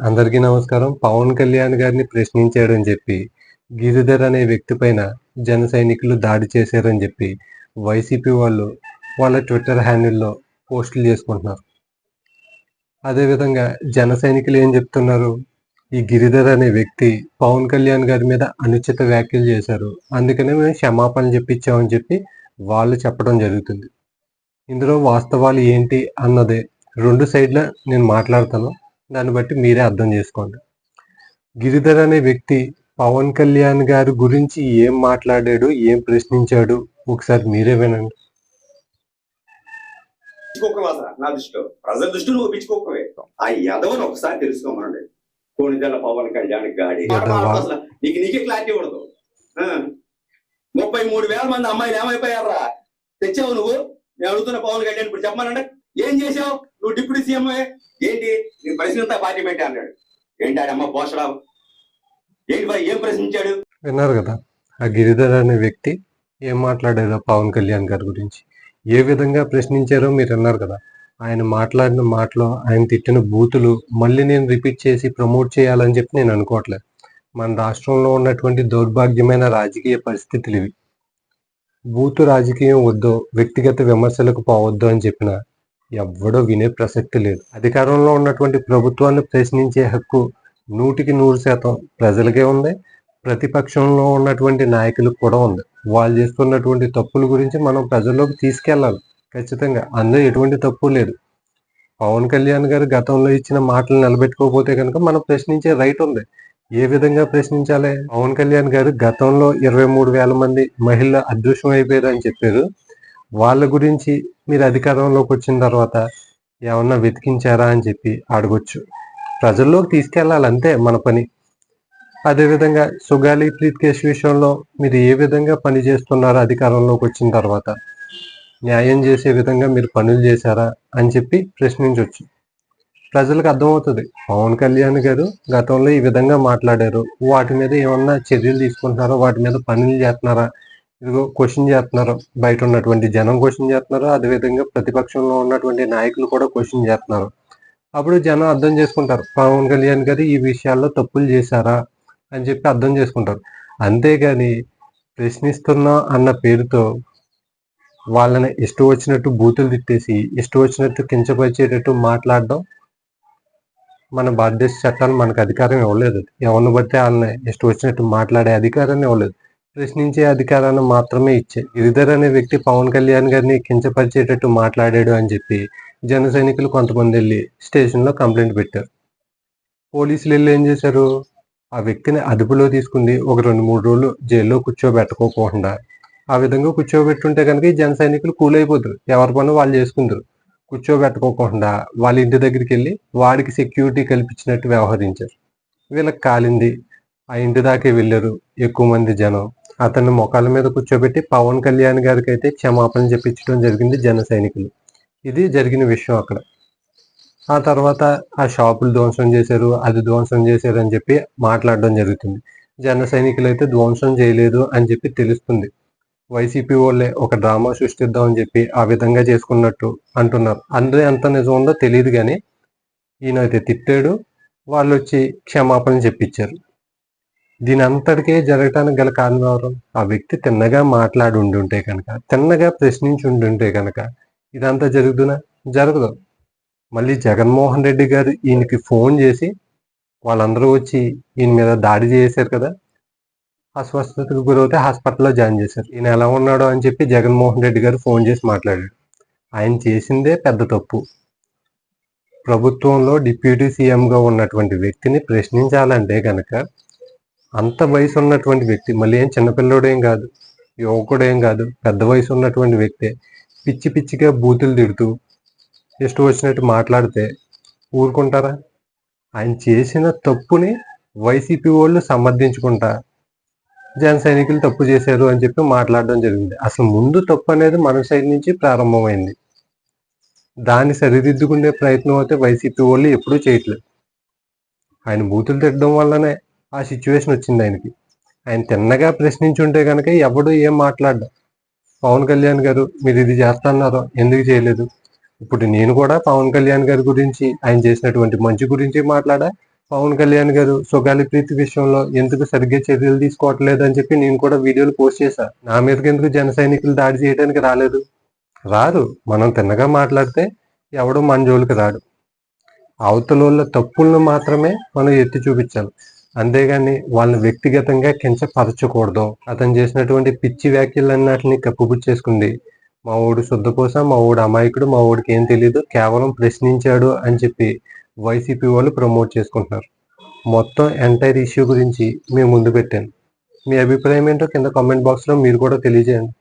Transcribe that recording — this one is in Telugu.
అందరికీ నమస్కారం. పవన్ కళ్యాణ్ గారిని ప్రశ్నించాడని చెప్పి గిరిధర్ అనే వ్యక్తి పైన జన సైనికులు దాడి చేశారని చెప్పి వైసీపీ వాళ్ళు వాళ్ళ ట్విట్టర్ హ్యాండిల్లో పోస్టులు చేసుకుంటున్నారు. అదేవిధంగా జన సైనికులు ఏం చెప్తున్నారు? ఈ గిరిధర్ అనే వ్యక్తి పవన్ కళ్యాణ్ గారి మీద అనుచిత వ్యాఖ్యలు చేశారు. అందుకనే మేము క్షమాపణ చెప్పించామని చెప్పి వాళ్ళు చెప్పడం జరుగుతుంది. ఇందులో వాస్తవాలు ఏంటి అన్నదే రెండు సైడ్ల నేను మాట్లాడతాను. దాన్ని బట్టి మీరే అర్థం చేసుకోండి. గిరిధర్ అనే వ్యక్తి పవన్ కళ్యాణ్ గారి గురించి ఏం మాట్లాడాడు ఏం ప్రశ్నించాడు ఒకసారి మీరే వినండి. నా దృష్టిలో. ప్రజల దృష్టిలో నువ్వు పిచ్చుకోకవే ఆ యదవని ఒకసారి తెలుసుకోమనండి. కోణిదెల్ల పవన్ కళ్యాణ్ గాడి. అసలు నీకు నీకే క్లారిటీ ఉండదు. ముప్పై మూడు వేల మంది అమ్మాయిలు ఏమైపోయారా? తెచ్చావు నువ్వు? నేను అడుగుతున్న పవన్ కళ్యాణ్ ఇప్పుడు చెప్పమనండి. ఏం చేసావు నువ్వు డిప్యూటీ సీఎం ఏంటి? నేను ప్రశ్నంతా పార్టీ పెట్టా అన్నాడు. ఏంటి ఆడమ్మ పోషరావు ఏంటి బాయ్ ఏం ప్రశ్నించాడు? విన్నారు కదా ఆ గిరిధర్ అనే వ్యక్తి ఏం మాట్లాడారో పవన్ కళ్యాణ్ గారి గురించి? ఏ విధంగా ప్రశ్నించారో మీరు అన్నారు కదా ఆయన మాట్లాడిన మాటలో ఆయన తిట్టిన బూతులు మళ్ళీ నేను రిపీట్ చేసి ప్రమోట్ చేయాలని చెప్పి నేను అనుకోవట్లేదు. మన రాష్ట్రంలో ఉన్నటువంటి దౌర్భాగ్యమైన రాజకీయ పరిస్థితులు ఇవి. బూతు రాజకీయం వద్దో వ్యక్తిగత విమర్శలకు పోవద్దు అని చెప్పిన ఎవ్వడో వినే ప్రసక్తి లేదు. అధికారంలో ఉన్నటువంటి ప్రభుత్వాన్ని ప్రశ్నించే హక్కు నూటికి నూరు శాతం ప్రజలకే ఉంది. ప్రతిపక్షంలో ఉన్నటువంటి నాయకులకు కూడా ఉంది. వాళ్ళు చేస్తున్నటువంటి తప్పుల గురించి మనం ప్రజల్లోకి తీసుకెళ్ళాలి. ఖచ్చితంగా అందులో ఎటువంటి తప్పు లేదు. పవన్ కళ్యాణ్ గారు గతంలో ఇచ్చిన మాటలు నిలబెట్టుకోకపోతే కనుక మనం ప్రశ్నించే రైట్ ఉంది. ఏ విధంగా ప్రశ్నించాలి? పవన్ కళ్యాణ్ గారు గతంలో ఇరవై మూడు వేల మంది మహిళ అదృశ్యం అయిపోయారు అని చెప్పారు. వాళ్ళ గురించి మీరు అధికారంలోకి వచ్చిన తర్వాత ఏమన్నా వెతికించారా అని చెప్పి అడగొచ్చు. ప్రజల్లోకి తీసుకెళ్ళాలంతే మన పని. అదేవిధంగా సుగాలి ప్రీత్ కేసు విషయంలో మీరు ఏ విధంగా పని చేస్తున్నారో అధికారంలోకి వచ్చిన తర్వాత న్యాయం చేసే విధంగా మీరు పనులు చేశారా అని చెప్పి ప్రశ్నించవచ్చు ప్రజలకు అర్థమవుతుంది. పవన్ కళ్యాణ్ గారు గతంలో ఈ విధంగా మాట్లాడారు. వాటి మీద ఏమన్నా చర్యలు తీసుకుంటున్నారా? వాటి మీద పనులు చేస్తున్నారా? ఇదిగో క్వశ్చన్ చేస్తున్నారు. బయట ఉన్నటువంటి జనం క్వశ్చన్ చేస్తున్నారు. అదేవిధంగా ప్రతిపక్షంలో ఉన్నటువంటి నాయకులు కూడా క్వశ్చన్ చేస్తున్నారు. అప్పుడు జనం అర్థం చేసుకుంటారు. పవన్ కళ్యాణ్ గారు ఈ విషయాల్లో తప్పులు చేశారా? అని చెప్పి అర్థం చేసుకుంటారు. అంతేగాని ప్రశ్నిస్తున్నా అన్న పేరుతో వాళ్ళని ఇష్టం వచ్చినట్టు బూతులు తిట్టేసి ఇష్టం వచ్చినట్టు కించపరిచేటట్టు మాట్లాడడం మన భారతదేశ చట్టాలు మనకు అధికారం ఇవ్వలేదు. ఎవరిని బట్టి వాళ్ళని ఇష్టం వచ్చినట్టు మాట్లాడే అధికారాన్ని ఇవ్వలేదు. ప్రశ్నించే అధికారాన్ని మాత్రమే ఇచ్చే. గిరిధర్ అనే వ్యక్తి పవన్ కళ్యాణ్ గారిని కించపరిచేటట్టు మాట్లాడాడు అని చెప్పి జన సైనికులు కొంతమంది వెళ్ళి స్టేషన్లో కంప్లైంట్ పెట్టారు. పోలీసులు వెళ్ళి ఏం చేశారు? ఆ వ్యక్తిని అదుపులో తీసుకుంది ఒక రెండు మూడు రోజులు జైల్లో కూర్చోబెట్టుకోకుండా. ఆ విధంగా కూర్చోబెట్టుంటే కనుక ఈ జన సైనికులు కూల్ అయిపోతారు. ఎవరి పని వాళ్ళు చేసుకుంటారు. కూర్చోబెట్టుకోకుండా వాళ్ళ ఇంటి దగ్గరికి వెళ్ళి వాడికి సెక్యూరిటీ కల్పించినట్టు వ్యవహరించారు. వీళ్ళకి కాలింది. ఆ ఇంటి దాకే వెళ్ళారు ఎక్కువ మంది జనం. అతన్ని మొఖాల మీద కూర్చోబెట్టి పవన్ కళ్యాణ్ గారికి అయితే క్షమాపణ చెప్పించడం జరిగింది జన సైనికులు. ఇది జరిగిన విషయం అక్కడ. ఆ తర్వాత ఆ షాపులు ధ్వంసం చేశారు అది ధ్వంసం చేశారు అని చెప్పి మాట్లాడడం జరుగుతుంది. జన సైనికులు అయితే ధ్వంసం చేయలేదు అని చెప్పి తెలుస్తుంది. వైసీపీ వాళ్ళే ఒక డ్రామా సృష్టిద్దామని చెప్పి ఆ విధంగా చేసుకున్నట్టు అంటున్నారు. అందరూ ఎంత నిజం ఉందో తెలియదు కానీ ఈయన అయితే తిట్టాడు వాళ్ళు వచ్చి క్షమాపణ చెప్పించారు. దీని అంతటికే జరగటానికి గల కారణం ఎవరు ఆ వ్యక్తి తిన్నగా మాట్లాడి ఉండుంటే కనుక తిన్నగా ప్రశ్నించి ఉండుంటే కనుక ఇదంతా జరుగుతున్నా జరగదు. మళ్ళీ జగన్మోహన్ రెడ్డి గారు ఈయనకి ఫోన్ చేసి వాళ్ళందరూ వచ్చి ఈయన మీద దాడి చేశారు కదా అస్వస్థతకు గురవుతే హాస్పిటల్లో జాయిన్ చేశారు. ఈయన ఎలా ఉన్నాడో అని చెప్పి జగన్మోహన్ రెడ్డి గారు ఫోన్ చేసి మాట్లాడాడు. ఆయన చేసిందే పెద్ద తప్పు. ప్రభుత్వంలో డిప్యూటీ సీఎంగా ఉన్నటువంటి వ్యక్తిని ప్రశ్నించాలంటే కనుక అంత వయసు ఉన్నటువంటి వ్యక్తి మళ్ళీ ఏం చిన్నపిల్లోడేం కాదు యువకుడేం కాదు పెద్ద వయసు ఉన్నటువంటి వ్యక్తే పిచ్చి పిచ్చిగా బూతులు తిడుతూ ఇష్టం వచ్చినట్టు మాట్లాడితే ఊరుకుంటారా? ఆయన చేసిన తప్పుని వైసీపీ వాళ్ళు సమర్థించుకుంటా జన సైనికులు తప్పు చేశారు అని చెప్పి మాట్లాడడం జరిగింది. అసలు ముందు తప్పు అనేది మన సైడ్ నుంచి ప్రారంభమైంది. దాన్ని సరిదిద్దుకునే ప్రయత్నం అయితే వైసీపీ వాళ్ళు ఎప్పుడూ చేయట్లేదు. ఆయన బూతులు తిట్టడం వల్లనే ఆ సిచ్యువేషన్ వచ్చింది ఆయనకి. ఆయన తిన్నగా ప్రశ్నించుంటే కనుక ఎవడు ఏం మాట్లాడ్డా? పవన్ కళ్యాణ్ గారు మీరు ఇది చేస్తున్నారు? ఎందుకు చేయలేదు? ఇప్పుడు నేను కూడా పవన్ కళ్యాణ్ గారి గురించి ఆయన చేసినటువంటి మంచి గురించి మాట్లాడా? పవన్ కళ్యాణ్ గారు సుగాలి ప్రీతి విషయంలో ఎందుకు సరిగ్గా చర్యలు తీసుకోవట్లేదు? అని చెప్పి నేను కూడా వీడియోలు పోస్ట్ చేశా. నా మీదకి ఎందుకు జన సైనికులు దాడి చేయడానికి రాలేదు? రారు మనం తిన్నగా మాట్లాడితే ఎవడు మన జోలికి రాడు. అవతల వాళ్ళ తప్పులను మాత్రమే మనం ఎత్తి చూపించాలి. అంతేగాని వాళ్ళని వ్యక్తిగతంగా కించపరచకూడదు. అతను చేసినటువంటి పిచ్చి వ్యాఖ్యలన్నిటిని కప్పుపుచ్చేసుకుంది. మా ఊడు శుద్ధపోస మా ఊడు అమాయకుడు మా ఊడికి ఏం తెలియదు కేవలం ప్రశ్నించాడు అని చెప్పి వైసీపీ వాళ్ళు ప్రమోట్ చేసుకుంటున్నారు. మొత్తం ఎంటైర్ ఇష్యూ గురించి మేము ముందు పెట్టాను. మీ అభిప్రాయం ఏంటో కింద కామెంట్ బాక్స్లో మీరు కూడా తెలియజేయండి.